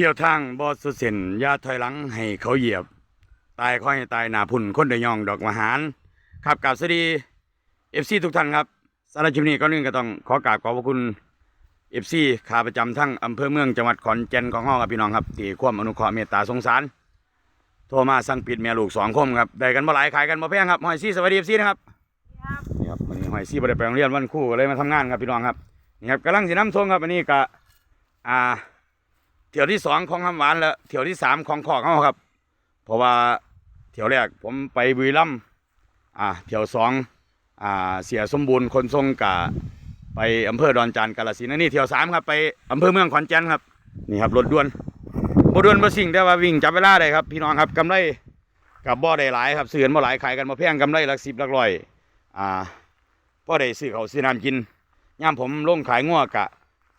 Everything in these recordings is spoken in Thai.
เที่ยวทางบอสุเส้นยาถอยหลังให้เขาเหยียบ ตายค่อยตายหนาพุ่นคนเดยองดอกมหารครับกราบสวัสดีเอฟซีทุกท่านครับสารชิมนี้ก็นึงก็ต้องขอกราบขอบพระคุณเอฟซีขาประจำทั้งอำเภอเมืองจังหวัดขอนแก่นของห้องครับพี่น้องครับที่ควมอนุเคราะห์เมตตาสงสารโทรมาสั่งปิดแม่ลูกสองคมครับได้กันบ่หลายขายกันบ่แพงครับหอยซี่สวัสดีเอฟซีนะครับนี่ครับวันนี้หอยซี่บ่ได้ไปโรงเรียนวันคู่เลยมาทำงานครับพี่น้องครับนี่ครับกำลังสิน้ำทรงครับอันนี้ก็อ่า เที่ยวที่สองของคำหวานแล้วเที่ยวที่สามของขอกเขาครับ เพราะว่าเที่ยวแรกผมไปบุรีรัมย์อ่าเที่ยวสองอ่าเสียสมบูรณ์คนทรงกะไปอำเภอดอนจานกาฬสินธุ์อันนี้เที่ยวสามครับไปอำเภอเมืองขอนแก่นครับนี่ครับรถด่วนบด่วนบ่สิ่งแต่ว่าวิ่งจับเวลาได้ครับ พี่น้องครับกำไรกับบ่อได้หลายครับซื้อกันบ่หลายขายกันบ่แพงกำไรหลักสิบหลักร้อยอ่าพ่อได้ซื้อเขาซื้อน้ำกินย่ามผมลงขายงัวกะ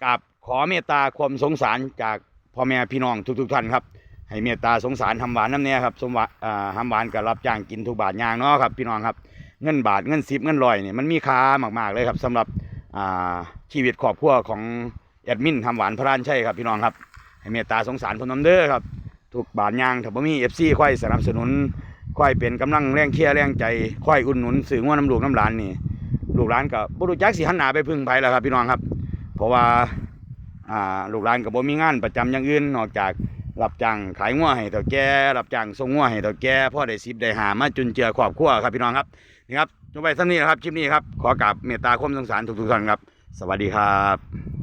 กับขอเมตตาความสงสารจาก พ่อแม่พี่น้องทุกๆท่านครับให้เมตตาสงสารทำหวานน้ำเนี่ยครับสมหวานอ่าทำหวานกับรับจ้างกินทุกบาทยางเนาะครับพี่น้องครับเงินบาทเงินสิบเงินลอยเนี่ยมันมีค่ามากๆเลยครับสำหรับอ่าชีวิตครอบครัวของแอดมินทำหวานพระรานใช่ครับพี่น้องครับให้เมตตาสงสารพนมเด้อครับทุกบาทยางถ้าบ่มีเอฟซีค่อยสนับสนุนค่อยเป็นกำลังแรงเคียร์แรงใจค่อยอุ่นหนุนสื่อว่าน้ำลูกน้ำหลานนี่ลูกหลานกับบุรุษจักสิหันหนาไปพึ่งไผแล้วครับพี่น้องครับ เพราะว่า อ่าลูกหลานกับบ่มีงานประจำอย่างอื่นนอกจากรับจ้างขายงัวให้เฒ่าแก่รับจ้างส่งงัวให้เฒ่าแก่พ่อได้สิบได้หามาจุนเจือครอบครัวครับพี่น้องครับนี่ครับจบไปสักนี้นะครับคลิปนี้ครับขอกราบเมตตาความสงสารทุกๆท่านครับ สวัสดีครับ